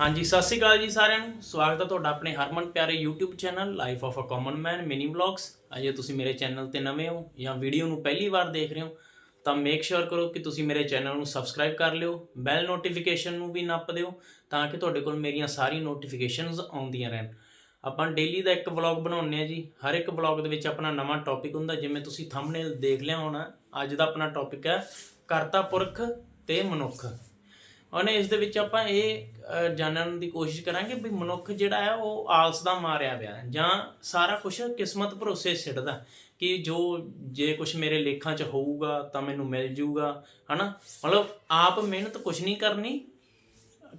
ਹਾਂਜੀ, ਸਤਿ ਸ਼੍ਰੀ ਅਕਾਲ ਜੀ ਸਾਰਿਆਂ ਨੂੰ। ਸਵਾਗਤ ਹੈ ਤੁਹਾਡਾ ਆਪਣੇ ਹਰਮਨ ਪਿਆਰੇ YouTube channel life of a common man mini vlogs ਅਜੇ ਤੁਸੀਂ ਮੇਰੇ ਚੈਨਲ ਤੇ ਨਵੇਂ ਹੋ ਜਾਂ ਵੀਡੀਓ ਨੂੰ ਪਹਿਲੀ ਵਾਰ ਦੇਖ ਰਹੇ ਹੋ, ਤਾਂ ਮੇਕ ਸ਼ੋਰ ਕਰੋ ਕਿ ਤੁਸੀਂ ਮੇਰੇ ਚੈਨਲ ਨੂੰ ਸਬਸਕ੍ਰਾਈਬ ਕਰ ਲਿਓ ਬੈਲ ਨੋਟੀਫਿਕੇਸ਼ਨ ਨੂੰ ਵੀ ਨੱਪ ਦਿਓ, ਤਾਂ ਕਿ ਤੁਹਾਡੇ ਕੋਲ ਮੇਰੀਆਂ ਸਾਰੀ ਨੋਟੀਫਿਕੇਸ਼ਨਸ ਆਉਂਦੀਆਂ ਰਹਿਣ। ਆਪਾਂ ਡੇਲੀ ਦਾ ਇੱਕ ਵਲੌਗ ਬਣਾਉਂਦੇ ਆ ਜੀ। ਹਰ ਇੱਕ ਵਲੌਗ ਦੇ ਵਿੱਚ ਆਪਣਾ ਨਵਾਂ ਟੌਪਿਕ ਹੁੰਦਾ, ਜਿਵੇਂ ਤੁਸੀਂ ਥੰਬਨੇਲ ਦੇਖ ਲਿਆ ਹੋਣਾ, ਅੱਜ ਦਾ ਆਪਣਾ ਟੌਪਿਕ ਹੈ ਕਰਤਾ ਪੁਰਖ ਤੇ ਮਨੁੱਖ। ਉਹਨੇ ਇਸ ਦੇ ਵਿੱਚ ਆਪਾਂ ਇਹ ਜਾਣਨ ਦੀ ਕੋਸ਼ਿਸ਼ ਕਰਾਂਗੇ ਵੀ ਮਨੁੱਖ ਜਿਹੜਾ ਹੈ ਉਹ ਆਲਸ ਦਾ ਮਾਰਿਆ ਪਿਆ ਜਾਂ ਸਾਰਾ ਕੁਝ ਕਿਸਮਤ ਭਰੋਸੇ ਸਿੱਟਦਾ ਕਿ ਜੋ ਜੇ ਕੁਝ ਮੇਰੇ ਲੇਖਾਂ 'ਚ ਹੋਊਗਾ ਤਾਂ ਮੈਨੂੰ ਮਿਲ ਜਾਊਗਾ ਹਨਾ? ਮਤਲਬ ਆਪ ਮਿਹਨਤ ਕੁਝ ਨਹੀਂ ਕਰਨੀ,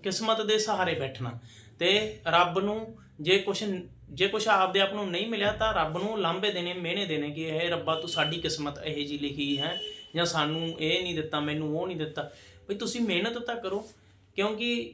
ਕਿਸਮਤ ਦੇ ਸਹਾਰੇ ਬੈਠਣਾ। ਤੇ ਰੱਬ ਨੂੰ ਜੇ ਕੁਝ ਜੇ ਕੁਝ ਆਪਦੇ ਆਪ ਨੂੰ ਨਹੀਂ ਮਿਲਿਆ ਤਾਂ ਰੱਬ ਨੂੰ ਲਾਂਭੇ ਦੇਣੇ, ਮਿਹਨੇ ਦੇਣੇ ਕਿ ਇਹ ਰੱਬਾ ਤੂੰ ਸਾਡੀ ਕਿਸਮਤ ਇਹੋ ਜੀ ਲਿਖੀ ਹੈ ਜਾਂ ਸਾਨੂੰ ਇਹ ਨਹੀਂ ਦਿੱਤਾ, ਮੈਨੂੰ ਉਹ ਨਹੀਂ ਦਿੱਤਾ। ਵੀ ਤੁਸੀਂ ਮਿਹਨਤ ਤਾਂ ਕਰੋ, ਕਿਉਂਕਿ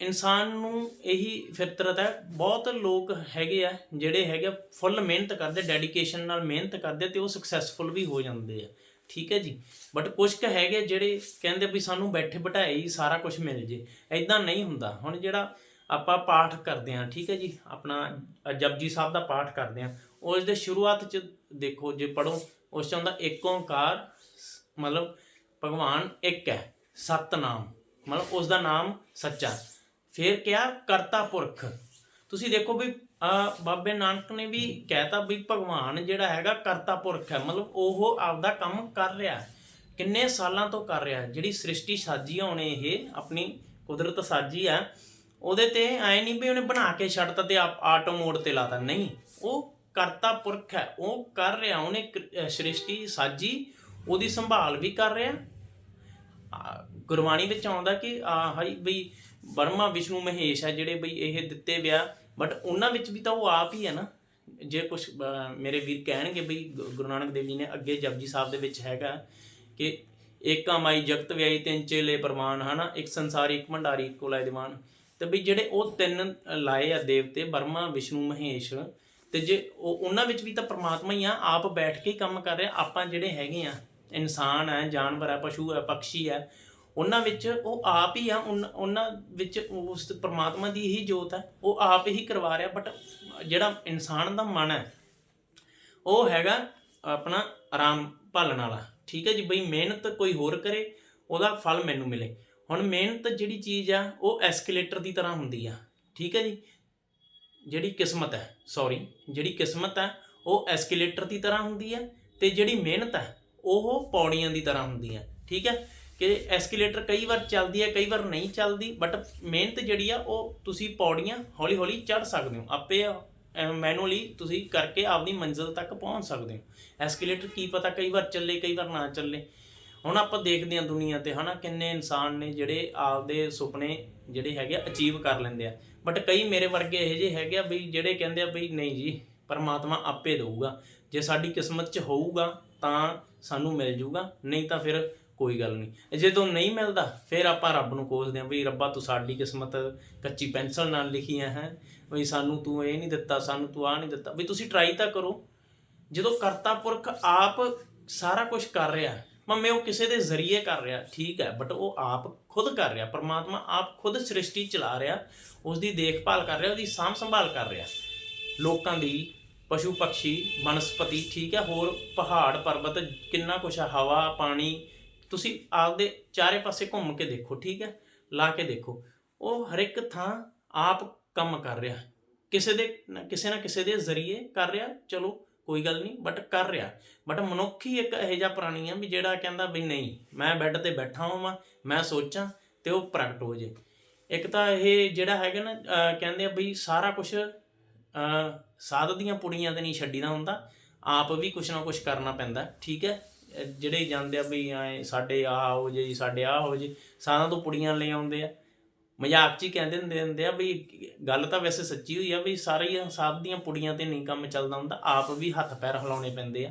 ਇਨਸਾਨ ਨੂੰ ਇਹੀ ਫਿਤਰਤ ਹੈ, ਬਹੁਤ ਲੋਕ ਹੈਗੇ ਆ ਜਿਹੜੇ ਹੈਗੇ ਫੁੱਲ ਮਿਹਨਤ ਕਰਦੇ ਡੈਡੀਕੇਸ਼ਨ ਨਾਲ ਮਿਹਨਤ ਕਰਦੇ ਤੇ ਉਹ ਸਕਸੈਸਫੁਲ ਵੀ ਹੋ ਜਾਂਦੇ ਆ। ਠੀਕ ਹੈ ਜੀ? ਬਟ ਕੁਝ ਕੁ ਹੈਗੇ ਜਿਹੜੇ ਕਹਿੰਦੇ ਵੀ ਸਾਨੂੰ ਬੈਠੇ ਬਿਠਾਏ ਹੀ ਸਾਰਾ ਕੁਝ ਮਿਲ ਜੇ। ਐਦਾਂ ਨਹੀਂ ਹੁੰਦਾ। ਹੁਣ ਜਿਹੜਾ ਆਪਾਂ ਪਾਠ ਕਰਦੇ ਹਾਂ, ਠੀਕ ਹੈ ਜੀ? ਆਪਣਾ ਜਪਜੀ ਸਾਹਿਬ ਦਾ ਪਾਠ ਕਰਦੇ ਹਾਂ। ਉਸ ਦੇ ਸ਼ੁਰੂਆਤ ਚ ਦੇਖੋ, ਜੇ ਪੜੋ ਉਸ ਚ ਹੁੰਦਾ ਏਕ ਓੰਕਾਰ, ਮਤਲਬ ਭਗਵਾਨ ਇੱਕ ਹੈ, ਸਤਨਾਮ। ਮਤਲਬ ਉਸ ਦਾ ਨਾਮ ਸੱਚਾ। ਫਿਰ ਕਿਹਾ ਕਰਤਾ ਪੁਰਖ। ਤੁਸੀਂ ਦੇਖੋ ਵੀ ਬਾਬੇ ਨਾਨਕ ਨੇ ਵੀ ਕਹਿਤਾ ਵੀ ਭਗਵਾਨ ਜਿਹੜਾ ਹੈਗਾ ਕਰਤਾ ਪੁਰਖ ਹੈ। ਮਤਲਬ ਉਹ ਆਪਦਾ ਕੰਮ ਕਰ ਰਿਹਾ ਹੈ। ਕਿੰਨੇ ਸਾਲਾਂ ਤੋਂ ਕਰ ਰਿਹਾ ਜਿਹੜੀ ਸ੍ਰਿਸ਼ਟੀ ਸਾਜੀ ਆ ਇਹ ਆਪਣੀ ਕੁਦਰਤ ਸਾਜੀ ਆ, ਉਹਦੇ ਤੇ ਐ ਨਹੀਂ ਵੀ ਉਹਨੇ ਬਣਾ ਕੇ ਛੱਡਤਾ ਤੇ ਆਟੋ ਮੋਡ ਤੇ ਲਾਤਾ। ਨਹੀਂ, ਉਹ ਕਰਤਾ ਪੁਰਖ ਹੈ। ਉਹ ਕਰ ਰਿਹਾ, ਉਹਨੇ ਸ੍ਰਿਸ਼ਟੀ ਸਾਜੀ, ਉਹਦੀ ਸੰਭਾਲ ਵੀ ਕਰ ਰਿਹਾ। ਗੁਰਬਾਣੀ ਵਿੱਚ ਆਉਂਦਾ ਕਿ, ਆ, ਹਾਈ ਬਈ ਬਰਮਾ ਵਿਸ਼ਨੂੰ, ਮਹੇਸ਼ ਹੈ ਜਿਹੜੇ ਬਈ ਇਹ ਦਿੱਤੇ ਵਿਆ ਬਟ ਉਹਨਾਂ ਵਿੱਚ ਵੀ ਤਾਂ ਉਹ ਆਪ ਹੀ ਹੈ ਨਾ। ਜੇ ਕੁਝ ਮੇਰੇ ਵੀਰ ਕਹਿਣਗੇ ਬਈ, ਗੁ- ਗੁਰੂ ਨਾਨਕ ਦੇਵ ਜੀ ਨੇ ਅੱਗੇ ਜਪਜੀ ਸਾਹਿਬ ਦੇ ਵਿੱਚ ਹੈਗਾ ਕਿ ਏਕਾ ਮਾਈ ਜਗਤ ਵਿਆਈ ਤਿੰਨ ਚੇਲੇ ਪ੍ਰਮਾਣ ਹਨਾ? ਇੱਕ ਸੰਸਾਰੀ, ਇੱਕ ਭੰਡਾਰੀ, ਇੱਕੋ ਲਾਇ ਦੀਵਾਨ। ਤੇ ਬਈ ਜਿਹੜੇ ਉਹ ਤਿੰਨ ਲਾਏ ਆ ਦੇਵਤੇ ਬਰਮਾ ਵਿਸ਼ਨੂੰ, ਮਹੇਸ਼, ਤੇ ਜੇ ਉਹ ਉਹਨਾਂ ਵਿੱਚ ਵੀ ਤਾਂ ਪ੍ਰਮਾਤਮਾ ਹੀ ਆ, ਆਪ ਬੈਠ ਕੇ ਹੀ ਕੰਮ ਕਰ ਰਿਹਾ। ਆਪਾਂ ਜਿਹੜੇ ਹੈਗੇ ਆ, ਇਨਸਾਨ ਹੈ ਜਾਨਵਰ ਹੈ ਪਸ਼ੂ ਹੈ ਪੰਛੀ ਹੈ ਉਹਨਾਂ ਵਿੱਚ ਉਹ ਆਪ ਹੀ ਆ, ਉਨ- ਉਹਨਾਂ ਵਿੱਚ ਉਸ ਪ੍ਰਮਾਤਮਾ ਦੀ ਹੀ ਜੋਤ ਹੈ ਉਹ ਆਪ ਹੀ ਕਰਵਾ ਰਿਹਾ ਬਟ ਜਿਹੜਾ ਇਨਸਾਨ ਦਾ ਮਨ ਹੈ, ਉਹ ਹੈਗਾ ਆਪਣਾ ਆਰਾਮ ਭਾਲਣ ਵਾਲਾ। ਠੀਕ ਹੈ ਜੀ, ਬਈ ਮਿਹਨਤ ਕੋਈ ਹੋਰ ਕਰੇ, ਉਹਦਾ ਫਲ ਮੈਨੂੰ ਮਿਲੇ। ਹੁਣ ਮਿਹਨਤ ਜਿਹੜੀ ਚੀਜ਼ ਆ, ਉਹ ਐਸਕੇਲੇਟਰ ਦੀ ਤਰ੍ਹਾਂ ਹੁੰਦੀ ਆ। ਠੀਕ ਹੈ ਜੀ, ਜਿਹੜੀ ਕਿਸਮਤ ਹੈ ਸੌਰੀ ਜਿਹੜੀ ਕਿਸਮਤ ਹੈ, ਉਹ ਐਸਕੇਲੇਟਰ ਦੀ ਤਰ੍ਹਾਂ ਹੁੰਦੀ ਹੈ ਤੇ ਜਿਹੜੀ ਮਿਹਨਤ ਹੈ, ਉਹ ਪੌੜੀਆਂ ਦੀ ਤਰ੍ਹਾਂ ਹੁੰਦੀ ਹੈ। ਠੀਕ ਹੈ ਕਿ ਐਸਕੇਲੇਟਰ ਕਈ ਵਾਰ ਚੱਲਦੀ ਹੈ, ਕਈ ਵਾਰ ਨਹੀਂ ਚੱਲਦੀ ਬਟ ਮਿਹਨਤ ਜਿਹੜੀ ਆ, ਉਹ ਤੁਸੀਂ ਪੌੜੀਆਂ ਹੌਲੀ ਹੌਲੀ ਚੜ ਸਕਦੇ ਹੋ। ਆਪੇ ਮੈਨੂਅਲੀ ਤੁਸੀਂ ਕਰਕੇ ਆਪਣੀ ਮੰਜ਼ਿਲ ਤੱਕ ਪਹੁੰਚ ਸਕਦੇ ਹੋ। ਐਸਕੇਲੇਟਰ ਕੀ ਪਤਾ ਕਈ ਵਾਰ ਚੱਲੇ, ਕਈ ਵਾਰ ਨਾ ਚੱਲੇ। ਹੁਣ ਆਪਾਂ ਦੇਖਦੇ ਹਾਂ ਦੁਨੀਆ ਤੇ, ਹਨਾ, ਕਿੰਨੇ ਇਨਸਾਨ ਨੇ ਜਿਹੜੇ ਆਪਦੇ ਸੁਪਨੇ ਜਿਹੜੇ ਹੈਗੇ ਅਚੀਵ ਕਰ ਲੈਂਦੇ ਆ। ਬਟ ਕਈ ਮੇਰੇ ਵਰਗੇ ਇਹੋ ਜਿਹੇ ਹੈਗੇ ਆ ਵੀ ਜਿਹੜੇ ਕਹਿੰਦੇ ਆ ਵੀ ਨਹੀਂ ਜੀ, ਪਰਮਾਤਮਾ ਆਪੇ ਦੇਊਗਾ। ਜੇ ਸਾਡੀ ਕਿਸਮਤ 'ਚ ਹੋਊਗਾ, ਤਾਂ ਸਾਨੂੰ ਮਿਲ ਜੂਗਾ, ਨਹੀਂ ਤਾਂ ਫਿਰ ਕੋਈ ਗੱਲ ਨਹੀਂ। ਜਦੋਂ ਨਹੀਂ ਮਿਲਦਾ, ਫਿਰ ਆਪਾਂ ਰੱਬ ਨੂੰ ਕੋਸਦੇ ਹਾਂ ਵੀ ਰੱਬਾ ਤੂੰ ਸਾਡੀ ਕਿਸਮਤ ਕੱਚੀ ਪੈਨਸਲ ਨਾਲ ਲਿਖੀਆਂ ਹੈ ਵੀ ਸਾਨੂੰ ਤੂੰ ਇਹ ਨਹੀਂ ਦਿੱਤਾ, ਸਾਨੂੰ ਤੂੰ ਆ ਨਹੀਂ ਦਿੱਤਾ। ਵੀ ਤੁਸੀਂ ਟਰਾਈ ਤਾਂ ਕਰੋ। ਜਦੋਂ ਕਰਤਾ ਪੁਰਖ ਆਪ ਸਾਰਾ ਕੁਝ ਕਰ ਰਿਹਾ ਭਾਵੇਂ ਉਹ ਕਿਸੇ ਦੇ ਜ਼ਰੀਏ ਕਰ ਰਿਹਾ, ਠੀਕ ਹੈ ਬਟ ਉਹ ਆਪ ਖੁਦ ਕਰ ਰਿਹਾ, ਪਰਮਾਤਮਾ ਆਪ ਖੁਦ ਸ੍ਰਿਸ਼ਟੀ ਚਲਾ ਰਿਹਾ ਉਸ ਦੀ ਦੇਖਭਾਲ ਕਰ ਰਿਹਾ, ਉਹਦੀ ਸਾਂਭ ਸੰਭਾਲ ਕਰ ਰਿਹਾ। ਲੋਕਾਂ ਦੀ ਪਸ਼ੂ ਪੰਛੀ ਬਨਸਪਤੀ, ਠੀਕ ਹੈ, ਹੋਰ ਪਹਾੜ, ਪਰਬਤ, ਕਿੰਨਾ ਕੁਛ ਹੈ, ਹਵਾ, ਪਾਣੀ ਤੁਸੀਂ ਆਪਦੇ ਚਾਰੇ ਪਾਸੇ ਘੁੰਮ ਕੇ ਦੇਖੋ, ਠੀਕ ਹੈ? ਲਾ ਕੇ ਦੇਖੋ। ਉਹ ਹਰ ਇੱਕ ਥਾਂ ਆਪ ਕੰਮ ਕਰ ਰਿਹਾ। ਕਿਸੇ ਦੇ ਕਿਸੇ ਨਾ ਕਿਸੇ ਦੇ ਜ਼ਰੀਏ ਕਰ ਰਿਹਾ, ਚਲੋ, ਕੋਈ ਗੱਲ ਨਹੀਂ ਬਟ ਕਰ ਰਿਹਾ। ਬਟ ਮਨੁੱਖ ਹੀ ਇੱਕ ਇਹੋ ਜਿਹਾ ਪ੍ਰਾਣੀ ਆ ਵੀ ਜਿਹੜਾ ਕਹਿੰਦਾ ਵੀ ਨਹੀਂ, ਮੈਂ ਬੈੱਡ ਤੇ ਬੈਠਾ ਹੋਵਾਂ, ਮੈਂ ਸੋਚਾਂ ਤੇ ਉਹ ਪ੍ਰਗਟ ਹੋ ਜੇ। ਇੱਕ ਤਾਂ ਇਹ ਜਿਹੜਾ ਹੈਗਾ ਨਾ ਕਹਿੰਦੇ ਆ ਵੀ ਸਾਰਾ ਕੁਝ ਸਾਧ ਦੀਆਂ ਪੁੜੀਆਂ ਤੇ ਨਹੀਂ ਛੱਡੀਦਾ ਹੁੰਦਾ, ਆਪ ਵੀ ਕੁਝ ਨਾ ਕੁਝ ਕਰਨਾ ਪੈਂਦਾ, ਠੀਕ ਹੈ? ਜਿਹੜੇ ਜਾਂਦੇ ਆ ਵੀ ਐ ਸਾਡੇ ਆਹ ਹੋ ਜੇ ਜੀ, ਸਾਡੇ ਆਹ ਹੋ ਜੇ ਸਾਰਿਆਂ ਤੋਂ ਪੁੜੀਆਂ ਲੈ ਆਉਂਦੇ ਆ। ਮਜ਼ਾਕ 'ਚ ਹੀ ਕਹਿੰਦੇ ਹੁੰਦੇ ਹੁੰਦੇ ਆ ਵੀ ਗੱਲ ਤਾਂ ਵੈਸੇ ਸੱਚੀ ਹੋਈ ਆ ਵੀ ਸਾਰੀਆਂ ਸਭ ਦੀਆਂ ਪੁੜੀਆਂ ਤੇ ਨਹੀਂ ਕੰਮ ਚੱਲਦਾ ਹੁੰਦਾ ਆਪ ਵੀ ਹੱਥ ਪੈਰ ਹਿਲਾਉਣੇ ਪੈਂਦੇ ਆ।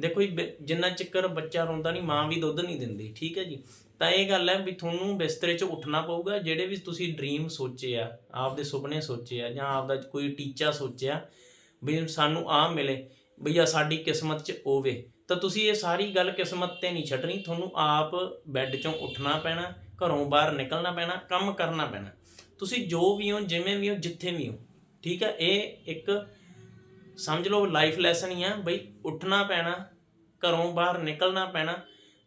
ਦੇਖੋ ਜੀ ਬ- ਜਿੰਨਾ ਚੱਕਰ ਬੱਚਾ ਰੋਂਦਾ ਨਹੀਂ ਮਾਂ ਵੀ ਦੁੱਧ ਨਹੀਂ ਦਿੰਦੀ ਠੀਕ ਹੈ ਜੀ? ਤਾਂ ਇਹ ਗੱਲ ਹੈ ਵੀ ਤੁਹਾਨੂੰ ਬਿਸਤਰੇ 'ਚ ਉੱਠਣਾ ਪਊਗਾ ਜਿਹੜੇ ਵੀ ਤੁਸੀਂ ਡ੍ਰੀਮ ਸੋਚੇ ਆ ਆਪਦੇ ਸੁਪਨੇ ਸੋਚੇ ਆ ਜਾਂ ਆਪਦਾ ਕੋਈ ਟੀਚਾ ਸੋਚਿਆ ਵੀ ਸਾਨੂੰ ਆ ਮਿਲੇ ਵੀ ਆ ਸਾਡੀ ਕਿਸਮਤ 'ਚ ਹੋਵੇ। ਤਾਂ ਤੁਸੀਂ ਇਹ ਸਾਰੀ ਗੱਲ ਕਿਸਮਤ ਤੇ ਨਹੀਂ ਛੱਡਣੀ। ਤੁਹਾਨੂੰ ਆਪ ਬੈੱਡ 'ਚੋਂ ਉੱਠਣਾ ਪੈਣਾ, ਘਰੋਂ ਬਾਹਰ ਨਿਕਲਣਾ ਪੈਣਾ, ਕੰਮ ਕਰਨਾ ਪੈਣਾ। ਤੁਸੀਂ ਜੋ ਵੀ ਹੋ, ਜਿਵੇਂ ਵੀ ਹੋ, ਜਿੱਥੇ ਵੀ ਹੋ, ਠੀਕ ਹੈ ਇਹ ਇੱਕ ਸਮਝ ਲਓ ਲਾਈਫ ਲੈਸਨ ਹੀ ਆ ਬਈ, ਉੱਠਣਾ ਪੈਣਾ, ਘਰੋਂ ਬਾਹਰ ਨਿਕਲਣਾ ਪੈਣਾ,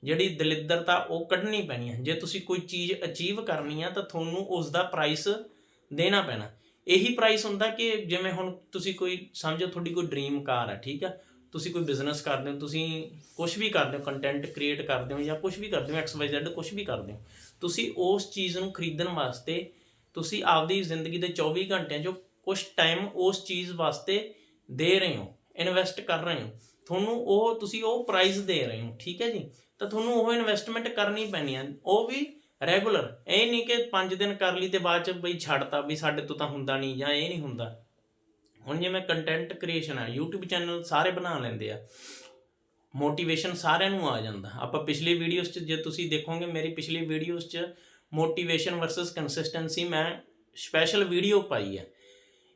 ਜਿਹੜੀ ਦਲਿੱਦਰਤਾ ਉਹ ਕੱਢਣੀ ਪੈਣੀ ਹੈ ਜੇ ਤੁਸੀਂ ਕੋਈ ਚੀਜ਼ ਅਚੀਵ ਕਰਨੀ ਆ, ਤਾਂ ਤੁਹਾਨੂੰ ਉਸ ਦਾ ਪ੍ਰਾਈਸ ਦੇਣਾ ਪੈਣਾ। ਇਹੀ ਪ੍ਰਾਈਸ ਹੁੰਦਾ ਕਿ ਜਿਵੇਂ ਹੁਣ ਤੁਸੀਂ ਕੋਈ, ਸਮਝੋ ਤੁਹਾਡੀ ਕੋਈ ਡ੍ਰੀਮ ਕਾਰ ਆ, ਠੀਕ ਆ? ਤੁਸੀਂ ਕੋਈ ਬਿਜ਼ਨਸ ਕਰਦੇ ਹੋ, ਤੁਸੀਂ ਕੁਝ ਵੀ ਕਰਦੇ ਹੋ ਕੰਟੈਂਟ ਕ੍ਰੀਏਟ ਕਰਦੇ ਹੋ ਜਾਂ ਕੁਝ ਵੀ ਕਰਦੇ ਹੋ ਐਕਸ ਵਾਈ ਜ਼ੈਡ ਕੁਝ ਵੀ ਕਰਦੇ ਹੋ, ਤੁਸੀਂ ਉਸ ਚੀਜ਼ ਨੂੰ ਖਰੀਦਣ ਵਾਸਤੇ ਤੁਸੀਂ ਆਪਦੀ ਜ਼ਿੰਦਗੀ ਦੇ 24 ਘੰਟਿਆਂ 'ਚੋਂ ਕੁਝ ਟਾਈਮ ਉਸ ਚੀਜ਼ ਵਾਸਤੇ ਦੇ ਰਹੇ ਹੋ ਇਨਵੈਸਟ ਕਰ ਰਹੇ ਹੋ। ਤੁਹਾਨੂੰ ਉਹ, ਤੁਸੀਂ ਉਹ ਪ੍ਰਾਈਸ ਦੇ ਰਹੇ ਹੋ, ਠੀਕ ਹੈ ਜੀ? ਤਾਂ ਤੁਹਾਨੂੰ ਉਹ ਇਨਵੈਸਟਮੈਂਟ ਕਰਨੀ ਪੈਣੀ ਹੈ। ਉਹ ਵੀ ਰੈਗੂਲਰ ਇਹ ਨਹੀਂ ਕਿ 5 ਦਿਨ ਕਰ ਲਈ ਤੇ ਬਾਅਦ ਚ ਬਈ ਛੱਡਤਾ ਵੀ ਸਾਡੇ ਤੋਂ ਤਾਂ ਹੁੰਦਾ ਨਹੀਂ ਜਾਂ ਇਹ ਨਹੀਂ ਹੁੰਦਾ। ਹੁਣ ਜਿਵੇਂ ਕੰਟੈਂਟ ਕ੍ਰੀਏਸ਼ਨ ਹੈ YouTube ਚੈਨਲ ਸਾਰੇ ਬਣਾ ਲੈਂਦੇ ਆ ਮੋਟੀਵੇਸ਼ਨ ਸਾਰਿਆਂ ਨੂੰ ਆ ਜਾਂਦਾ। ਆਪਾਂ ਪਿਛਲੀ ਵੀਡੀਓਜ਼ 'ਚ ਜੇ ਤੁਸੀਂ ਦੇਖੋਗੇ, ਮੇਰੀ ਪਿਛਲੀ ਵੀਡੀਓਜ਼ 'ਚ ਮੋਟੀਵੇਸ਼ਨ ਵਰਸਸ ਕੰਸਿਸਟੈਂਸੀ ਮੈਂ ਸਪੈਸ਼ਲ ਵੀਡੀਓ ਪਾਈ ਹੈ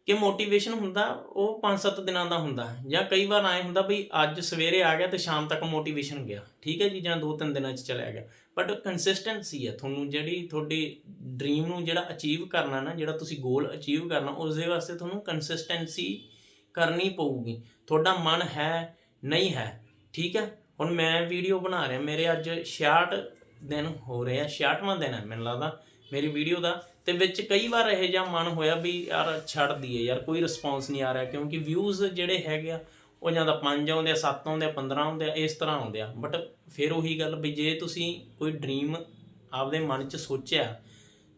ਕਿ ਮੋਟੀਵੇਸ਼ਨ ਹੁੰਦਾ, ਉਹ 5-7 ਦਿਨਾਂ ਦਾ ਹੁੰਦਾ। ਜਾਂ ਕਈ ਵਾਰ ਆਏ ਹੁੰਦਾ ਵੀ ਅੱਜ ਸਵੇਰੇ ਆ ਗਿਆ ਤੇ ਸ਼ਾਮ ਤੱਕ ਮੋਟੀਵੇਸ਼ਨ ਗਿਆ। ਠੀਕ ਹੈ ਜੀ? ਜਾਂ 2-3 ਦਿਨਾਂ 'ਚ ਚਲਿਆ ਗਿਆ। ਬਟ ਕੰਸਿਸਟੈਂਸੀ ਹੈ ਤੁਹਾਨੂੰ ਜਿਹੜੀ ਤੁਹਾਡੀ ਡ੍ਰੀਮ ਨੂੰ ਜਿਹੜਾ ਅਚੀਵ ਕਰਨਾ ਨਾ, ਜਿਹੜਾ ਤੁਸੀਂ ਗੋਲ ਅਚੀਵ ਕਰਨਾ ਉਸ ਦੇ ਵਾਸਤੇ ਤੁਹਾਨੂੰ ਕੰਸਿਸਟੈਂਸੀ ਕਰਨੀ ਪਊਗੀ। ਤੁਹਾਡਾ ਮਨ ਹੈ, ਨਹੀਂ ਹੈ। ਠੀਕ ਹੈ? ਹੁਣ ਮੈਂ ਵੀਡੀਓ ਬਣਾ ਰਿਹਾ। ਮੇਰੇ ਅੱਜ 66 ਦਿਨ ਹੋ ਰਹੇ ਆ। 66ਵਾਂ ਦਿਨ ਹੈ, ਮੈਨੂੰ ਲੱਗਦਾ। ਮੇਰੀ ਵੀਡੀਓ ਦਾ। ਤੇ ਵਿੱਚ ਕਈ ਵਾਰ ਇਹ ਜਿਹਾ ਮਨ ਹੋਇਆ ਵੀ ਯਾਰ ਛੱਡ ਦਈਏ, ਯਾਰ ਕੋਈ ਰਿਸਪੌਂਸ ਨਹੀਂ ਆ ਰਿਹਾ ਕਿਉਂਕਿ ਵਿਊਜ਼ ਜਿਹੜੇ ਹੈਗੇ ਆ, ਉਹ ਜਾਂ ਤਾਂ 5 ਆਉਂਦੇ ਆ 7 ਆਉਂਦੇ ਆ 15 ਆਉਂਦੇ ਆ, ਇਸ ਤਰ੍ਹਾਂ ਆਉਂਦੇ ਆ। ਬਟ ਫਿਰ ਉਹੀ ਗੱਲ ਵੀ ਜੇ ਤੁਸੀਂ ਕੋਈ ਡ੍ਰੀਮ ਆਪਦੇ ਮਨ 'ਚ ਸੋਚਿਆ,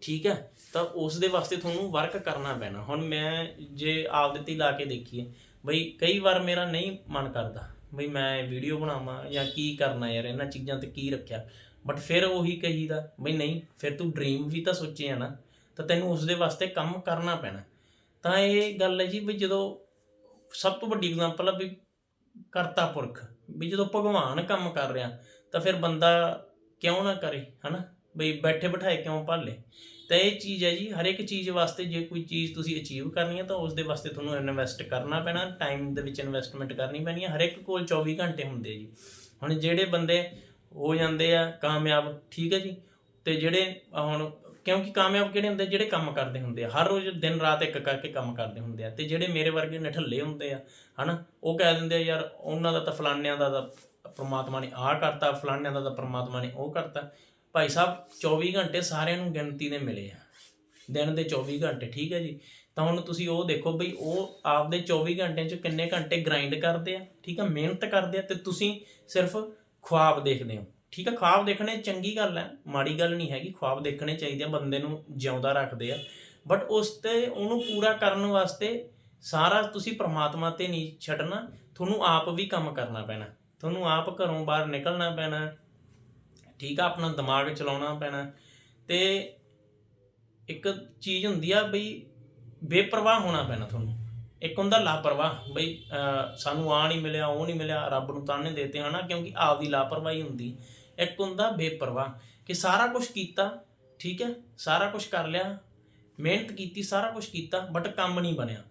ਠੀਕ ਹੈ, ਤਾਂ ਉਸ ਦੇ ਵਾਸਤੇ ਤੁਹਾਨੂੰ ਵਰਕ ਕਰਨਾ ਪੈਣਾ। ਹੁਣ ਮੈਂ ਜੇ ਆਪਦੇ ਤੇ ਲਾ ਕੇ ਦੇਖੀਏ, ਬਈ ਕਈ ਵਾਰ ਮੇਰਾ ਨਹੀਂ ਮਨ ਕਰਦਾ, ਬਈ ਮੈਂ ਵੀਡੀਓ ਬਣਾਵਾਂ ਜਾਂ ਕੀ ਕਰਨਾ ਯਾਰ, ਇਹਨਾਂ ਚੀਜ਼ਾਂ ਤੇ ਕੀ ਰੱਖਿਆ। ਬਟ ਫਿਰ ਉਹੀ ਕਹੀਦਾ, ਬਈ ਨਹੀਂ, ਫਿਰ ਤੂੰ ਡ੍ਰੀਮ ਵੀ ਤਾਂ ਸੋਚਿਆ ਨਾ। ਤਾਂ ਤੈਨੂੰ ਉਸ ਦੇ ਵਾਸਤੇ ਕੰਮ ਕਰਨਾ ਪੈਣਾ। ਤਾਂ ਇਹ ਗੱਲ ਹੈ ਜੀ ਵੀ ਜਦੋਂ ਸਭ ਤੋਂ ਵੱਡੀ ਐਗਜ਼ਾਮਪਲ ਆ ਵੀ ਕਰਤਾ ਪੁਰਖ, ਵੀ ਜਦੋਂ ਭਗਵਾਨ ਕੰਮ ਕਰ ਰਿਹਾ, ਤਾਂ ਫਿਰ ਬੰਦਾ ਕਿਉਂ ਨਾ ਕਰੇ, ਹਨਾ? ਬਈ ਬੈਠੇ ਬਿਠਾਏ ਕਿਉਂ ਭਾਲੇ? ਤਾਂ ਇਹ ਚੀਜ਼ ਹੈ ਜੀ ਹਰ ਇੱਕ ਚੀਜ਼ ਵਾਸਤੇ ਜੇ ਕੋਈ ਚੀਜ਼ ਤੁਸੀਂ ਅਚੀਵ ਕਰਨੀ ਹੈ, ਤਾਂ ਉਸ ਦੇ ਵਾਸਤੇ ਤੁਹਾਨੂੰ ਇਨਵੈਸਟ ਕਰਨਾ ਪੈਣਾ ਟਾਈਮ ਦੇ ਵਿੱਚ ਇਨਵੈਸਟਮੈਂਟ ਕਰਨੀ ਪੈਣੀ ਹੈ। ਹਰ ਇੱਕ ਕੋਲ 24 ਘੰਟੇ ਹੁੰਦੇ ਜੀ। ਹੁਣ ਜਿਹੜੇ ਬੰਦੇ ਹੋ ਜਾਂਦੇ ਆ ਕਾਮਯਾਬ, ਠੀਕ ਹੈ ਜੀ? ਤੇ ਜਿਹੜੇ ਹੁਣ ਕਿਉਂਕਿ ਕਾਮਯਾਬ ਕਿਹੜੇ ਹੁੰਦੇ? ਜਿਹੜੇ ਕੰਮ ਕਰਦੇ ਹੁੰਦੇ ਆ। ਹਰ ਰੋਜ਼ ਦਿਨ ਰਾਤ ਇੱਕ ਕਰਕੇ ਕੰਮ ਕਰਦੇ ਹੁੰਦੇ ਆ। ਤੇ ਜਿਹੜੇ ਮੇਰੇ ਵਰਗੇ ਨਠੱਲੇ ਹੁੰਦੇ ਆ, ਹਨਾ? ਉਹ ਕਹਿ ਦਿੰਦੇ ਆ, ਯਾਰ, ਉਹਨਾਂ ਦਾ ਤਾਂ ਫਲਾਨਿਆਂ ਦਾ ਤਾਂ ਪ੍ਰਮਾਤਮਾ ਨੇ ਆਹ ਕਰਤਾ ਫਲਾਨਿਆਂ ਦਾ ਤਾਂ ਪ੍ਰਮਾਤਮਾ ਨੇ ਉਹ ਕਰਤਾ। ਭਾਈ ਸਾਹਿਬ 24 ਘੰਟੇ ਸਾਰਿਆਂ ਨੂੰ ਗਿਣਤੀ ਦੇ ਮਿਲੇ ਆ। ਦਿਨ ਦੇ 24 ਘੰਟੇ, ਠੀਕ ਹੈ ਜੀ? ਤਾਂ ਹੁਣ ਤੁਸੀਂ ਉਹ ਦੇਖੋ ਬਈ, ਉਹ ਆਪਦੇ 24 ਘੰਟਿਆਂ ਚ ਕਿੰਨੇ ਘੰਟੇ ਗ੍ਰਾਈਂਡ ਕਰਦੇ ਆ, ਠੀਕ ਆ ਮਿਹਨਤ ਕਰਦੇ ਆ ਤੇ ਤੁਸੀਂ ਸਿਰਫ ਖੁਆਬ ਦੇਖਦੇ ਹੋ। ਠੀਕ ਆ, ਖੁਆਬ ਦੇਖਣੇ ਚੰਗੀ ਗੱਲ ਹੈ, ਮਾੜੀ ਗੱਲ ਨਹੀਂ ਹੈਗੀ, ਖੁਆਬ ਦੇਖਣੇ ਚਾਹੀਦੇ ਆ, ਬੰਦੇ ਨੂੰ ਜਿਉਂਦਾ ਰੱਖਦੇ ਆ। ਬਟ ਉਸ ਤੇ ਉਹਨੂੰ ਪੂਰਾ ਕਰਨ ਵਾਸਤੇ ਸਾਰਾ ਤੁਸੀਂ ਪ੍ਰਮਾਤਮਾ ਤੇ ਨਹੀਂ ਛੱਡਣਾ, ਤੁਹਾਨੂੰ ਆਪ ਵੀ ਕੰਮ ਕਰਨਾ ਪੈਣਾ। ਤੁਹਾਨੂੰ ਆਪ ਘਰੋਂ ਬਾਹਰ ਨਿਕਲਣਾ ਪੈਣਾ, ਠੀਕ ਆ, ਆਪਣਾ ਦਿਮਾਗ ਚਲਾਉਣਾ ਪੈਣਾ। ਤੇ ਇੱਕ ਚੀਜ਼ ਹੁੰਦੀ ਆ ਬਈ ਬੇਪਰਵਾਹ ਹੋਣਾ ਪੈਣਾ ਤੁਹਾਨੂੰ। ਇੱਕ ਹੁੰਦਾ ਲਾਪਰਵਾਹ, ਬਈ ਸਾਨੂੰ ਆ ਨਹੀਂ ਮਿਲਿਆ, ਉਹ ਨਹੀਂ ਮਿਲਿਆ, ਰੱਬ ਨੂੰ ਤਾਨੇ ਦੇਤੇ, ਹਨਾ? ਕਿਉਂਕਿ ਆਪ ਦੀ ਲਾਪਰਵਾਹੀ ਹੁੰਦੀ। ਇੱਕ ਹੁੰਦਾ ਬੇਪਰਵਾਹ, ਕਿ ਸਾਰਾ ਕੁਝ ਕੀਤਾ, ਠੀਕ ਹੈ? ਸਾਰਾ ਕੁਝ ਕਰ ਲਿਆ, ਮਿਹਨਤ ਕੀਤੀ, ਸਾਰਾ ਕੁਝ ਕੀਤਾ ਬਟ ਕੰਮ ਨਹੀਂ ਬਣਿਆ।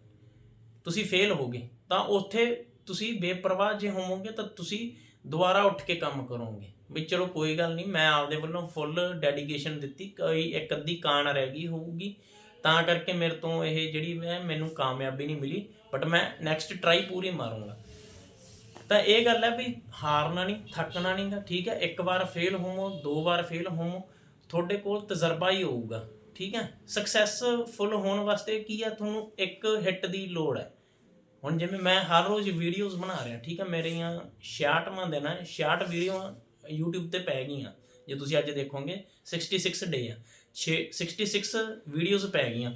ਤੁਸੀਂ ਫੇਲ ਹੋ ਗਏ, ਤਾਂ ਉੱਥੇ ਤੁਸੀਂ ਬੇਪਰਵਾਹ ਜੇ ਹੋਵੋਗੇ, ਤਾਂ ਤੁਸੀਂ ਦੁਬਾਰਾ ਉੱਠ ਕੇ ਕੰਮ ਕਰੋਗੇ। ਵੀ ਚਲੋ, ਕੋਈ ਗੱਲ ਨਹੀਂ, ਮੈਂ ਆਪਦੇ ਵੱਲੋਂ ਫੁੱਲ ਡੈਡੀਕੇਸ਼ਨ ਦਿੱਤੀ, ਕੋਈ ਇੱਕ ਅੱਧੀ ਕਾਣ ਰਹਿ ਗਈ ਹੋਊਗੀ। ਤਾਂ ਕਰਕੇ ਮੇਰੇ ਤੋਂ ਇਹ ਜਿਹੜੀ ਹੈ ਮੈਨੂੰ ਕਾਮਯਾਬੀ ਨਹੀਂ ਮਿਲੀ ਬਟ ਮੈਂ ਨੈਕਸਟ ਟਰਾਈ ਪੂਰੀ ਮਾਰੂੰਗਾ। ਤਾਂ ਇਹ ਗੱਲ ਹੈ ਵੀ ਹਾਰਨਾ ਨਹੀਂ, ਥੱਕਣਾ ਨਹੀਂਗਾ ਠੀਕ ਹੈ? ਇੱਕ ਵਾਰ ਫੇਲ ਹੋਵੋ, ਦੋ ਵਾਰ ਫੇਲ ਹੋਵੋ, ਤੁਹਾਡੇ ਕੋਲ ਤਜਰਬਾ ਹੀ ਹੋਊਗਾ, ਠੀਕ ਹੈ? ਸਕਸੈਸਫੁਲ ਹੋਣ ਵਾਸਤੇ ਕੀ ਹੈ? ਤੁਹਾਨੂੰ ਇੱਕ ਹਿੱਟ ਦੀ ਲੋੜ ਹੈ। ਹੁਣ ਜਿਵੇਂ ਮੈਂ ਹਰ ਰੋਜ਼ ਵੀਡੀਓਜ਼ ਬਣਾ ਰਿਹਾ, ਠੀਕ ਹੈ? ਮੇਰੀਆਂ 66ਵਾਂ ਦਿਨ ਹੈ 66 ਵੀਡੀਓ YouTube ਤੇ ਪੈ ਗਈਆਂ, ਜੇ ਤੁਸੀਂ ਅੱਜ ਦੇਖੋਗੇ 66 ਡੇ ਆ। 6 66 ਵੀਡੀਓਜ਼ ਪੈ ਗਈਆਂ।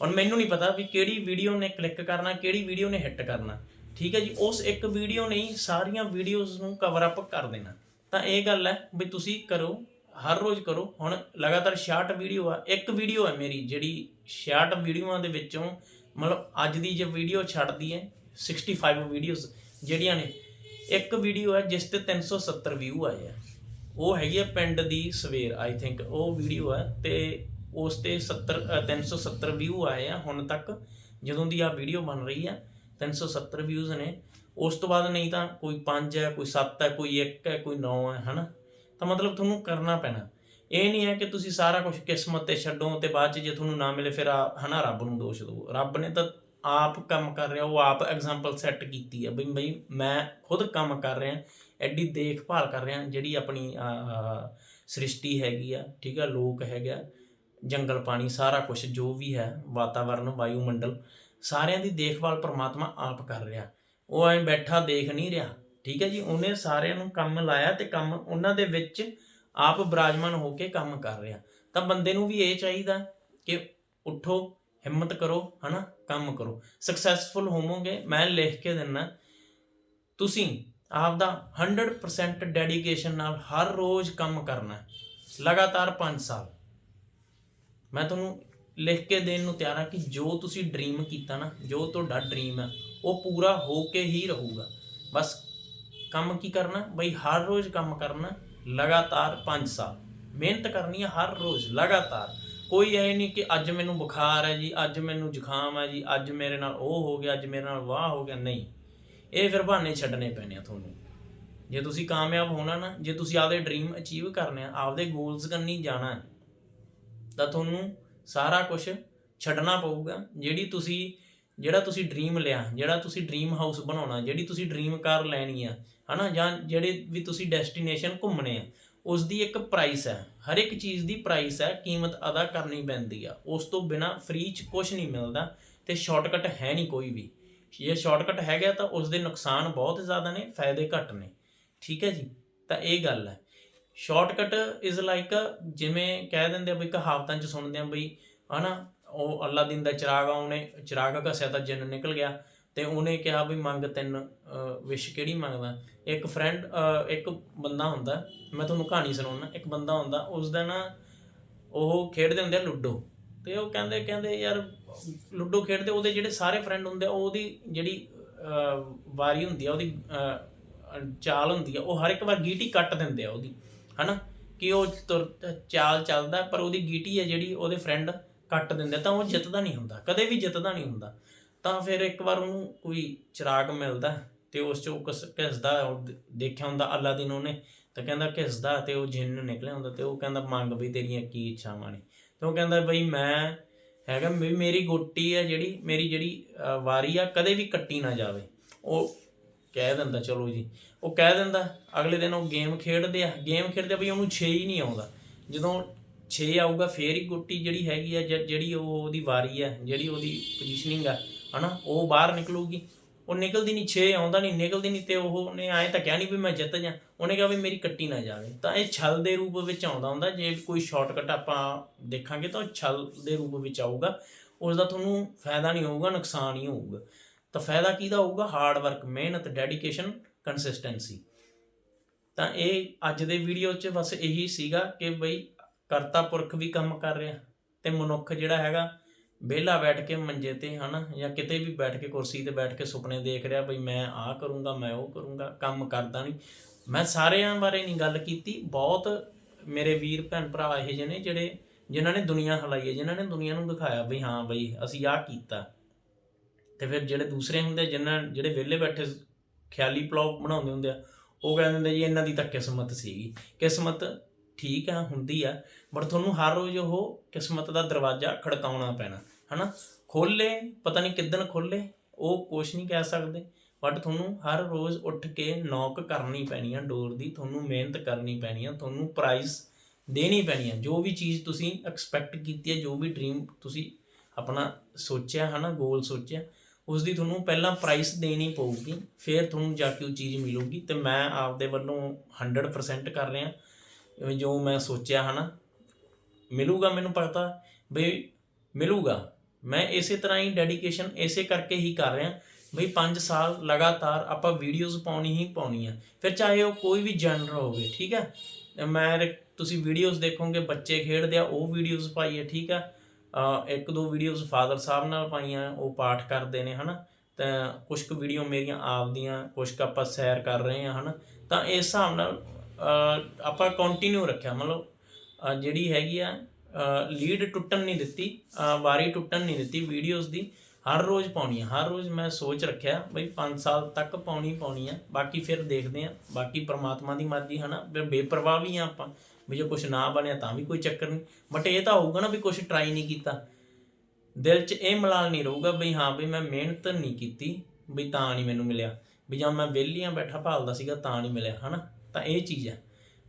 ਹੁਣ ਮੈਨੂੰ ਨਹੀਂ ਪਤਾ ਵੀ ਕਿਹੜੀ ਵੀਡੀਓ ਨੇ ਕਲਿੱਕ ਕਰਨਾ, ਕਿਹੜੀ ਵੀਡੀਓ ਨੇ ਹਿੱਟ ਕਰਨਾ। ਠੀਕ ਹੈ ਜੀ, ਉਸ ਇੱਕ ਵੀਡੀਓ ਨੇ ਹੀ ਸਾਰੀਆਂ ਵੀਡੀਓਜ਼ ਨੂੰ ਕਵਰ ਅਪ ਕਰ ਦੇਣਾ। ਤਾਂ ਇਹ ਗੱਲ ਹੈ ਵੀ ਤੁਸੀਂ ਕਰੋ, ਹਰ ਰੋਜ਼ ਕਰੋ। ਹੁਣ ਲਗਾਤਾਰ 66 ਵੀਡੀਓ ਆ, ਇੱਕ ਵੀਡੀਓ ਹੈ ਮੇਰੀ ਜਿਹੜੀ 66 ਵੀਡੀਓਆਂ ਦੇ ਵਿੱਚੋਂ ਮਤਲਬ ਅੱਜ ਦੀ ਜੇ ਵੀਡੀਓ ਛੱਡਦੀ ਹੈ 65 ਵੀਡੀਓਜ਼ ਜਿਹੜੀਆਂ ਨੇ, ਇੱਕ ਵੀਡੀਓ ਹੈ ਜਿਸ ਤੇ 370 ਵਿਊ ਆਏ ਆ। ਉਹ ਹੈਗੀ ਆ ਪਿੰਡ ਦੀ ਸਵੇਰ ਆਈ ਥਿੰਕ ਉਹ ਵੀਡੀਓ ਹੈ ਤੇ ਉਸ ਤੇ 70 ਅ, 370 ਵਿਊ ਆਏ ਆ ਹੁਣ ਤੱਕ ਜਦੋਂ ਦੀ ਆ ਵੀਡੀਓ ਬਣ ਰਹੀ ਆ 370 ਵਿਊਜ਼ ਨੇ। ਉਸ ਤੋਂ ਬਾਅਦ ਨਹੀਂ ਤਾਂ ਕੋਈ 5 ਹੈ ਕੋਈ 7 ਹੈ ਕੋਈ 1 ਹੈ ਕੋਈ 9 ਹੈ ਹਨਾ? ਤਾਂ ਮਤਲਬ ਤੁਹਾਨੂੰ ਕਰਨਾ ਪੈਣਾ। ਇਹ ਨਹੀਂ ਹੈ ਕਿ ਤੁਸੀਂ ਸਾਰਾ ਕੁਝ ਕਿਸਮਤ ਤੇ ਛੱਡੋ ਤੇ ਬਾਅਦ ਚ ਜੇ ਤੁਹਾਨੂੰ ਨਾ ਮਿਲੇ ਫਿਰ ਆ- ਹਨਾ ਰੱਬ ਨੂੰ ਦੋਸ਼ ਦਿਓ ਰੱਬ ਨੇ ਤਾਂ ਆਪ ਕੰਮ ਕਰ ਰਿਹਾ ਉਹ ਆਪ ਐਗਜ਼ਾਮਪਲ ਸੈੱਟ ਕੀਤੀ ਹੈ ਬਈ ਬਈ ਮੈਂ ਖੁਦ ਕੰਮ ਕਰ ਰਿਹਾ ਐਡੀ ਦੇਖਭਾਲ ਕਰ ਰਿਹਾ ਜਿਹੜੀ ਆਪਣੀ ਸ੍ਰਿਸ਼ਟੀ ਹੈਗੀ ਆ, ਠੀਕ ਆ, ਲੋਕ ਹੈਗਾ ਜੰਗਲ ਪਾਣੀ, ਸਾਰਾ ਕੁਝ ਜੋ ਵੀ ਹੈ, ਵਾਤਾਵਰਨ, ਵਾਯੂਮੰਡਲ, ਸਾਰਿਆਂ ਦੀ ਦੇਖਭਾਲ ਪ੍ਰਮਾਤਮਾ ਆਪ ਕਰ ਰਿਹਾ। ਉਹ ਐਂ ਬੈਠਾ ਦੇਖ ਨਹੀਂ ਰਿਹਾ, ਠੀਕ ਹੈ ਜੀ, ਉਹਨੇ ਸਾਰਿਆਂ ਨੂੰ ਕੰਮ ਲਾਇਆ ਤੇ ਕੰਮ ਉਹਨਾਂ ਦੇ ਵਿੱਚ ਆਪ ਬਰਾਜਮਾਨ ਹੋ ਕੇ ਕੰਮ ਕਰ ਰਿਹਾ। ਤਾਂ ਬੰਦੇ ਨੂੰ ਵੀ ਇਹ ਚਾਹੀਦਾ ਕਿ ਉਠੋ, ਹਿੰਮਤ ਕਰੋ, ਹਨਾ, ਕੰਮ ਕਰੋ। ਸਕਸੈਸਫੁਲ ਹੋਵੋਗੇ, ਮੈਂ ਲਿਖ ਕੇ ਦਿੰਨਾ, ਤੁਸੀਂ ਆਪਦਾ 100% ਡੈਡੀਕੇਸ਼ਨ ਨਾਲ ਹਰ ਰੋਜ਼ ਕੰਮ ਕਰਨਾ ਲਗਾਤਾਰ 5 ਸਾਲ। ਮੈਂ ਤੁਹਾਨੂੰ ਲਿਖ ਕੇ ਦੇਣ ਨੂੰ ਤਿਆਰ ਹਾਂ ਕਿ ਜੋ ਤੁਸੀਂ ਡ੍ਰੀਮ ਕੀਤਾ ਨਾ, ਜੋ ਤੁਹਾਡਾ ਡ੍ਰੀਮ ਹੈ, ਉਹ ਪੂਰਾ ਹੋ ਕੇ ਹੀ ਰਹੂਗਾ। ਬਸ ਕੰਮ ਕੀ ਕਰਨਾ? ਬਈ ਹਰ ਰੋਜ਼ ਕੰਮ ਕਰਨਾ ਲਗਾਤਾਰ 5 ਸਾਲ। ਮਿਹਨਤ ਕਰਨੀ ਹੈ ਹਰ ਰੋਜ਼, ਲਗਾਤਾਰ। ਕੋਈ ਐ ਨਹੀਂ ਕਿ ਅੱਜ ਮੈਨੂੰ ਬੁਖਾਰ ਹੈ ਜੀ, ਅੱਜ ਮੈਨੂੰ ਜ਼ੁਕਾਮ ਹੈ ਜੀ, ਅੱਜ ਮੇਰੇ ਨਾਲ ਉਹ ਹੋ ਗਿਆ, ਅੱਜ ਮੇਰੇ ਨਾਲ ਵਾਹ ਹੋ ਗਿਆ। ਨਹੀਂ। ਇਹ ਫਿਰ ਬਹਾਨੇ ਛੱਡਣੇ ਪੈਣੇ ਆ ਤੁਹਾਨੂੰ। ਜੇ ਤੁਸੀਂ ਕਾਮਯਾਬ ਹੋਣਾ ਨਾ, ਜੇ ਤੁਸੀਂ ਆਪਦੇ ਡ੍ਰੀਮ ਅਚੀਵ ਕਰਨੇ ਆ, ਆਪਦੇ ਗੋਲਸ ਕੰਨੀ ਜਾਣਾ ਤਾਂ ਤੁਹਾਨੂੰ ਸਾਰਾ ਕੁਝ ਛੱਡਣਾ ਪਊਗਾ। ਜਿਹੜੀ ਤੁਸੀਂ, ਜਿਹੜਾ ਤੁਸੀਂ ਡ੍ਰੀਮ ਲਿਆ, ਜਿਹੜਾ ਤੁਸੀਂ ਡ੍ਰੀਮ ਹਾਊਸ ਬਣਾਉਣਾ, ਜਿਹੜੀ ਤੁਸੀਂ ਡ੍ਰੀਮ ਕਾਰ ਲੈਣੀ ਆ, ਹਨਾ, ਜਾਂ ਜਿਹੜੇ ਵੀ ਤੁਸੀਂ ਡੈਸਟੀਨੇਸ਼ਨ ਘੁੰਮਣੇ ਆ ਉਸ ਦੀ ਇੱਕ ਪ੍ਰਾਈਸ ਹੈ। ਹਰ ਇੱਕ ਚੀਜ਼ ਦੀ ਪ੍ਰਾਈਸ ਹੈ, ਕੀਮਤ ਅਦਾ ਕਰਨੀ ਪੈਂਦੀ ਆ। ਉਸ ਤੋਂ ਬਿਨਾ ਫ੍ਰੀ ਚ ਕੁਝ ਨਹੀਂ ਮਿਲਦਾ ਤੇ ਸ਼ਾਰਟਕਟ ਹੈ ਨਹੀਂ ਕੋਈ ਵੀ। ਜੇ ਸ਼ਾਰਟਕਟ ਹੈਗਾ ਤਾਂ ਉਸ ਦੇ ਨੁਕਸਾਨ ਬਹੁਤ ਜ਼ਿਆਦਾ ਨੇ, ਫਾਇਦੇ ਘੱਟ ਨੇ। ਠੀਕ ਹੈ ਜੀ? ਤਾਂ ਇਹ ਗੱਲ ਹੈ। ਸ਼ਾਰਟਕਟ ਇਜ਼ ਲਾਈਕ ਜਿਵੇਂ ਕਹਿ ਦਿੰਦੇ ਆ ਬਈ ਕਹਾਵਤਾਂ ਚ ਸੁਣਦੇ ਆ ਬਈ ਹਨਾ, ਉਹ ਅੱਲਾ ਦਿਨ ਦਾ ਚਿਰਾਗ ਆ, ਉਹਨੇ ਚਿਰਾਗ ਘਸਿਆ ਤਾਂ ਜਿੰਨ ਨਿਕਲ ਗਿਆ। ਤੇ ਉਹਨੇ ਕਿਹਾ ਵੀ ਮੰਗ ਤਿੰਨ ਵਿਸ਼ ਕਿਹੜੀ ਮੰਗਦਾ? ਇੱਕ ਫਰੈਂਡ ਇੱਕ ਬੰਦਾ ਹੁੰਦਾ, ਮੈਂ ਤੁਹਾਨੂੰ ਕਹਾਣੀ ਸੁਣਾਉਣਾ ਇੱਕ ਬੰਦਾ ਹੁੰਦਾ ਉਸ ਦਾ ਨਾ ਉਹ ਖੇਡਦੇ ਹੁੰਦੇ ਆ ਲੁੱਡੋ। ਤੇ ਉਹ ਕਹਿੰਦੇ ਕਹਿੰਦੇ ਯਾਰ ਲੁੱਡੋ ਖੇਡਦੇ, ਉਹਦੇ ਜਿਹੜੇ ਸਾਰੇ ਫਰੈਂਡ ਹੁੰਦੇ ਆ ਉਹਦੀ ਜਿਹੜੀ ਵਾਰੀ ਹੁੰਦੀ ਆ, ਉਹਦੀ ਚਾਲ ਹੁੰਦੀ ਆ, ਉਹ ਹਰ ਇੱਕ ਵਾਰ ਗੀਟੀ ਕੱਟ ਦਿੰਦੇ ਆ ਉਹਦੀ, ਹਨਾ? ਕਿ ਉਹ ਤੁਰ- ਚਾਲ ਚੱਲਦਾ, ਪਰ ਉਹਦੀ ਗੀਟੀ ਹੈ ਜਿਹੜੀ ਉਹਦੇ ਫਰੈਂਡ ਕੱਟ ਦਿੰਦੇ ਤਾਂ ਉਹ ਜਿੱਤਦਾ ਨਹੀਂ ਹੁੰਦਾ, ਕਦੇ ਵੀ ਜਿੱਤਦਾ ਨਹੀਂ ਹੁੰਦਾ। ਤਾਂ ਫਿਰ ਇੱਕ ਵਾਰ ਉਹਨੂੰ ਕੋਈ ਚਿਰਾਗ ਮਿਲਦਾ ਤੇ ਉਸ ਚੋਂ ਕਿਸ ਘਿਸਦਾ ਦੇਖਿਆ ਹੁੰਦਾ ਅੱਲਾ ਦਿਨ ਉਹਨੇ, ਤਾਂ ਕਹਿੰਦਾ ਘਿਸਦਾ ਤੇ ਉਹ ਜਿੰਨ ਨਿਕਲਿਆ ਹੁੰਦਾ ਤੇ ਉਹ ਕਹਿੰਦਾ ਮੰਗ ਵੀ ਤੇਰੀਆਂ ਕੀ ਇੱਛਾਵਾਂ ਨੇ। ਤੇ ਉਹ ਕਹਿੰਦਾ ਬਈ ਮੈਂ ਹੈਗਾ ਵੀ ਮੇਰੀ ਗੋਟੀ ਹੈ ਜਿਹੜੀ, ਮੇਰੀ ਜਿਹੜੀ ਵਾਰੀ ਆ, ਕਦੇ ਵੀ ਕੱਟੀ ਨਾ ਜਾਵੇ। ਉਹ ਕਹਿ ਦਿੰਦਾ, ਚਲੋ ਜੀ। ਉਹ ਕਹਿ ਦਿੰਦਾ, ਅਗਲੇ ਦਿਨ ਉਹ ਗੇਮ ਖੇਡਦੇ ਆ। ਗੇਮ ਖੇਡਦੇ ਵੀ ਉਹਨੂੰ 6 ਹੀ ਨਹੀਂ ਆਉਂਦਾ। ਜਦੋਂ 6 ਆਊਗਾ, ਫੇਰ ਹੀ ਗੋਟੀ ਜਿਹੜੀ ਹੈਗੀ ਆ, ਜ- ਜਿਹੜੀ ਉਹ ਉਹਦੀ ਵਾਰੀ ਆ, ਜਿਹੜੀ ਉਹਦੀ ਪੋਜੀਸ਼ਨਿੰਗ ਆ, ਹਨਾ, ਉਹ ਬਾਹਰ ਨਿਕਲੂਗੀ। ਉਹ ਨਿਕਲਦੀ ਨਹੀਂ 6 ਆਉਂਦਾ ਨਹੀਂ, ਨਿਕਲਦੀ ਨਹੀਂ ਤੇ ਉਹ ਨੇ ਐਂ ਤਾਂ ਕਿਹਾ ਨਹੀਂ ਵੀ ਮੈਂ ਜਿੱਤ ਜਾ। ਉਹਨੇ ਕਿਹਾ ਵੀ ਮੇਰੀ ਕੱਟੀ ਨਾ ਜਾਵੇ। ਤਾਂ ਇਹ ਛਲ ਦੇ ਰੂਪ ਵਿੱਚ ਆਉਂਦਾ ਹੁੰਦਾ। ਜੇ ਕੋਈ ਸ਼ਾਰਟਕਟ ਆਪਾਂ ਦੇਖਾਂਗੇ ਤਾਂ ਉਹ ਛਲ ਦੇ ਰੂਪ ਵਿੱਚ ਆਊਗਾ। ਉਸ ਦਾ ਤੁਹਾਨੂੰ ਫਾਇਦਾ ਨਹੀਂ ਹੋਊਗਾ, ਨੁਕਸਾਨ ਹੀ ਹੋਊਗਾ। ਤਾਂ ਫਾਇਦਾ ਕਿਹਦਾ ਹੋਊਗਾ? ਹਾਰਡ ਵਰਕ ਮਿਹਨਤ ਡੈਡੀਕੇਸ਼ਨ ਕੰਸਿਸਟੈਂਸੀ ਤਾਂ ਇਹ ਅੱਜ ਦੇ ਵੀਡੀਓ 'ਚ ਬਸ ਇਹੀ ਸੀਗਾ ਕਿ ਬਈ ਕਰਤਾ ਪੁਰਖ ਵੀ ਕੰਮ ਕਰ ਰਿਹਾ ਤੇ ਮਨੁੱਖ ਜਿਹੜਾ ਹੈਗਾ ਵਿਹਲਾ ਬੈਠ ਕੇ ਮੰਜੇ ਤੇ, ਹਨਾ, ਜਾਂ ਕਿਤੇ ਵੀ ਬੈਠ ਕੇ, ਕੁਰਸੀ ਤੇ ਬੈਠ ਕੇ ਸੁਪਨੇ ਦੇਖ ਰਿਹਾ ਬਈ ਮੈਂ ਆਹ ਕਰੂੰਗਾ, ਮੈਂ ਉਹ ਕਰੂੰਗਾ, ਕੰਮ ਕਰਦਾ ਨਹੀਂ। ਮੈਂ ਸਾਰਿਆਂ ਬਾਰੇ ਨਹੀਂ ਗੱਲ ਕੀਤੀ, ਬਹੁਤ ਮੇਰੇ ਵੀਰ ਭੈਣ ਭਰਾ ਇਹ ਜਿਹੇ ਨੇ ਜਿਹੜੇ, ਜਿਨ੍ਹਾਂ ਨੇ ਦੁਨੀਆ ਹਲਾਈ ਹੈ, ਜਿਨ੍ਹਾਂ ਨੇ ਦੁਨੀਆ ਨੂੰ ਦਿਖਾਇਆ ਵੀ ਹਾਂ ਬਈ ਅਸੀਂ ਆਹ ਕੀਤਾ। ਤੇ ਫਿਰ ਜਿਹੜੇ ਦੂਸਰੇ ਹੁੰਦੇ, ਜਿਨ੍ਹਾਂ, ਜਿਹੜੇ ਵਿਹਲੇ ਬੈਠੇ ਖਿਆਲੀ ਪਲਾਉ ਬਣਾਉਂਦੇ ਹੁੰਦੇ ਆ, ਉਹ ਕਹਿੰਦੇ ਹੁੰਦੇ ਜੀ, ਇਹਨਾਂ ਦੀ ਤਾਂ ਕਿਸਮਤ ਸੀਗੀ। ਕਿਸਮਤ ਠੀਕ ਆ, ਹੁੰਦੀ ਆ ਬਟ ਤੁਹਾਨੂੰ ਹਰ ਰੋਜ਼ ਉਹ ਕਿਸਮਤ ਦਾ ਦਰਵਾਜ਼ਾ ਖੜਕਾਉਣਾ ਪੈਣਾ, ਹਨਾ? ਖੋਲੇ ਪਤਾ ਨਹੀਂ ਕਿੱਦਣ ਖੋਲੇ ਉਹ ਕੁਛ ਨਹੀਂ ਕਹਿ ਸਕਦੇ ਬਟ ਤੁਹਾਨੂੰ ਹਰ ਰੋਜ਼ ਉੱਠ ਕੇ ਨੌਕ ਕਰਨੀ ਪੈਣੀ ਆ ਡੋਰ ਦੀ, ਤੁਹਾਨੂੰ ਮਿਹਨਤ ਕਰਨੀ ਪੈਣੀ ਆ, ਤੁਹਾਨੂੰ ਪ੍ਰਾਈਸ ਦੇਣੀ ਪੈਣੀ ਆ, ਜੋ ਵੀ ਚੀਜ਼ ਤੁਸੀਂ ਐਕਸਪੈਕਟ ਕੀਤੀ ਹੈ ਜੋ ਵੀ ਡ੍ਰੀਮ ਤੁਸੀਂ ਆਪਣਾ ਸੋਚਿਆ, ਹਨਾ ਗੋਲ ਸੋਚਿਆ ਉਸ ਦੀ ਤੁਹਾਨੂੰ ਪਹਿਲਾਂ ਪ੍ਰਾਈਸ ਦੇਣੀ ਪਊਗੀ, ਫਿਰ ਤੁਹਾਨੂੰ ਜਾ ਕੇ ਉਹ ਚੀਜ਼ ਮਿਲੂਗੀ, ਤੇ ਮੈਂ ਆਪਦੇ ਵੱਲੋਂ 100% ਕਰ ਰਿਹਾ ਜੋ ਮੈਂ ਸੋਚਿਆ ਹਨਾ, ਮਿਲੂਗਾ ਮੈਨੂੰ ਪਤਾ ਬਈ ਮਿਲੂਗਾ। ਮੈਂ ਇਸੇ ਤਰ੍ਹਾਂ ਹੀ ਡੈਡੀਕੇਸ਼ਨ ਇਸੇ ਕਰਕੇ ਹੀ ਕਰ ਰਿਹਾ ਬਈ 5 ਸਾਲ ਲਗਾਤਾਰ ਆਪਾਂ ਵੀਡੀਓਜ਼ ਪਾਉਣੀ ਹੀ ਪਾਉਣੀ ਆ। ਫਿਰ ਚਾਹੇ ਉਹ ਕੋਈ ਵੀ ਜਨਰ ਹੋਵੇ, ਠੀਕ ਹੈ ਮੈਂ ਤੁਸੀਂ ਵੀਡੀਓਜ਼ ਦੇਖੋਗੇ, ਬੱਚੇ ਖੇਡਦੇ ਆ, ਉਹ ਵੀਡੀਓਜ਼ ਪਾਈਏ ਠੀਕ ਆ? ਇੱਕ ਦੋ ਵੀਡੀਓਜ਼ ਫਾਦਰ ਸਾਹਿਬ ਨਾਲ ਪਾਈਆਂ, ਉਹ ਪਾਠ ਕਰਦੇ ਨੇ, ਹਨਾ? ਤਾਂ ਕੁਝ ਕੁ ਵੀਡੀਓ ਮੇਰੀਆਂ ਆਪਦੀਆਂ ਕੁਝ ਕੁ ਆਪਾਂ ਸੈਰ ਕਰ ਰਹੇ ਹਾਂ ਹਨਾ? ਤਾਂ ਇਸ ਹਿਸਾਬ ਨਾਲ ਆਪਾਂ ਕੰਟੀਨਿਊ ਰੱਖਿਆ, ਮਤਲਬ ਜਿਹੜੀ ਹੈਗੀ ਆ ਲੀਡ ਟੁੱਟਣ ਨਹੀਂ ਦਿੱਤੀ ਵਾਰੀ ਟੁੱਟਣ ਨਹੀਂ ਦਿੱਤੀ ਵੀਡੀਓਜ਼ ਦੀ, ਹਰ ਰੋਜ਼ ਪਾਉਣੀ ਆ, ਹਰ ਰੋਜ਼ ਮੈਂ ਸੋਚ ਰੱਖਿਆ ਬਈ 5 ਸਾਲ ਤੱਕ ਪਾਉਣੀ ਪਾਉਣੀ ਆ, ਬਾਕੀ ਫਿਰ ਦੇਖਦੇ ਆ, ਬਾਕੀ ਪ੍ਰਮਾਤਮਾ ਦੀ ਮਰਜ਼ੀ, ਹਨਾ? ਫਿਰ ਬੇਪਰਵਾਹ ਵੀ ਆ ਆਪਾਂ, ਵੀ ਜੇ ਕੁਝ ਨਾ ਬਣਿਆ ਤਾਂ ਵੀ ਕੋਈ ਚੱਕਰ ਨਹੀਂ। ਬਟ ਇਹ ਤਾਂ ਹੋਊਗਾ ਨਾ ਵੀ ਕੁਝ ਟਰਾਈ ਨਹੀਂ ਕੀਤਾ। ਦਿਲ 'ਚ ਇਹ ਮਲਾਲ ਨਹੀਂ ਰਹੂਗਾ ਵੀ ਹਾਂ ਬਈ ਮੈਂ ਮਿਹਨਤ ਨਹੀਂ ਕੀਤੀ ਵੀ ਤਾਂ ਨਹੀਂ ਮੈਨੂੰ ਮਿਲਿਆ। ਵੀ ਜਾਂ ਮੈਂ ਵਿਹਲੀਆਂ ਬੈਠਾ ਭਾਲਦਾ ਸੀਗਾ ਤਾਂ ਨਹੀਂ ਮਿਲਿਆ, ਹਨਾ? ਤਾਂ ਇਹ ਚੀਜ਼ ਹੈ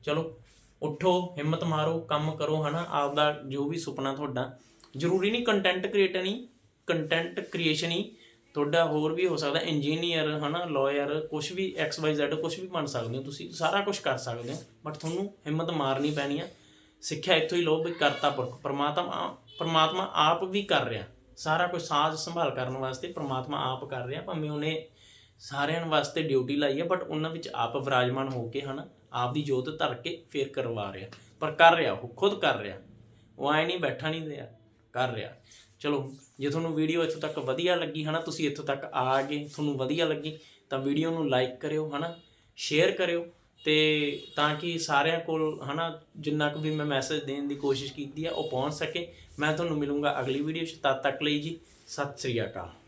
ਚਲੋ, ਉੱਠੋ, ਹਿੰਮਤ ਮਾਰੋ, ਕੰਮ ਕਰੋ, ਹਨਾ, ਆਪਦਾ ਜੋ ਵੀ ਸੁਪਨਾ ਤੁਹਾਡਾ। ਜ਼ਰੂਰੀ ਨਹੀਂ ਕੰਟੈਂਟ ਕ੍ਰੀਏਟਰ ਨਹੀਂ ਕੰਟੈਂਟ ਕ੍ਰੀਏਸ਼ਨ ਹੀ। ਤੁਹਾਡਾ ਹੋਰ ਵੀ ਹੋ ਸਕਦਾ ਇੰਜੀਨੀਅਰ ਹਨਾ ਲਾਇਰ ਕੁਝ ਵੀ ਐਕਸ ਵਾਈ ਜ਼ੈਡ ਕੁਝ ਵੀ ਬਣ ਸਕਦੇ ਹੋ ਤੁਸੀਂ, ਸਾਰਾ ਕੁਝ ਕਰ ਸਕਦੇ ਹੋ। ਬਟ ਤੁਹਾਨੂੰ ਹਿੰਮਤ ਮਾਰਨੀ ਪੈਣੀ ਆ। ਸਿੱਖਿਆ ਇੱਥੋਂ ਹੀ ਲਓ ਵੀ ਕਰਤਾ ਪੁਰਖ। ਪ੍ਰਮਾਤਮਾ, ਪਰਮਾਤਮਾ ਆਪ ਵੀ ਕਰ ਰਿਹਾ। ਸਾਰਾ ਕੁਝ ਸਾਜ਼ ਸੰਭਾਲ ਕਰਨ ਵਾਸਤੇ ਪਰਮਾਤਮਾ ਆਪ ਕਰ ਰਿਹਾ, ਭਾਵੇਂ ਉਹਨੇ ਸਾਰਿਆਂ ਵਾਸਤੇ ਡਿਊਟੀ ਲਾਈ ਹੈ ਬਟ ਉਹਨਾਂ ਵਿੱਚ ਆਪ ਵਿਰਾਜਮਾਨ ਹੋ ਕੇ ਹਨਾ ਆਪ ਦੀ ਜੋਤ ਧਰ ਕੇ ਫੇਰ ਕਰਵਾ ਰਿਹਾ। ਪਰ ਕਰ ਰਿਹਾ ਉਹ, ਖੁਦ ਕਰ ਰਿਹਾ। ਉਹ ਐ ਨਹੀਂ, ਬੈਠਾ ਨਹੀਂ ਰਿਹਾ, ਕਰ ਰਿਹਾ। ਚਲੋ, ਜੇ ਤੁਹਾਨੂੰ ਵੀਡੀਓ ਇੱਥੋਂ ਤੱਕ ਵਧੀਆ ਲੱਗੀ ਹਨਾ, ਤੁਸੀਂ ਇੱਥੋਂ ਤੱਕ ਆ ਗਏ, ਤੁਹਾਨੂੰ ਵਧੀਆ ਲੱਗੀ, ਤਾਂ ਵੀਡੀਓ ਨੂੰ ਲਾਈਕ ਕਰਿਓ ਹਨਾ ਸ਼ੇਅਰ ਕਰਿਓ, ਤੇ ਤਾਂ ਕਿ ਸਾਰਿਆਂ ਕੋਲ ਹਨਾ, ਜਿੰਨਾ ਕੁ ਵੀ ਮੈਂ ਮੈਸੇਜ ਦੇਣ ਦੀ ਕੋਸ਼ਿਸ਼ ਕੀਤੀ ਆ, ਉਹ ਪਹੁੰਚ ਸਕੇ। ਮੈਂ ਤੁਹਾਨੂੰ ਮਿਲੂੰਗਾ ਅਗਲੀ ਵੀਡੀਓ 'ਚ, ਤਦ ਤੱਕ ਲਈ ਜੀ, ਸਤਿ ਸ੍ਰੀ ਅਕਾਲ।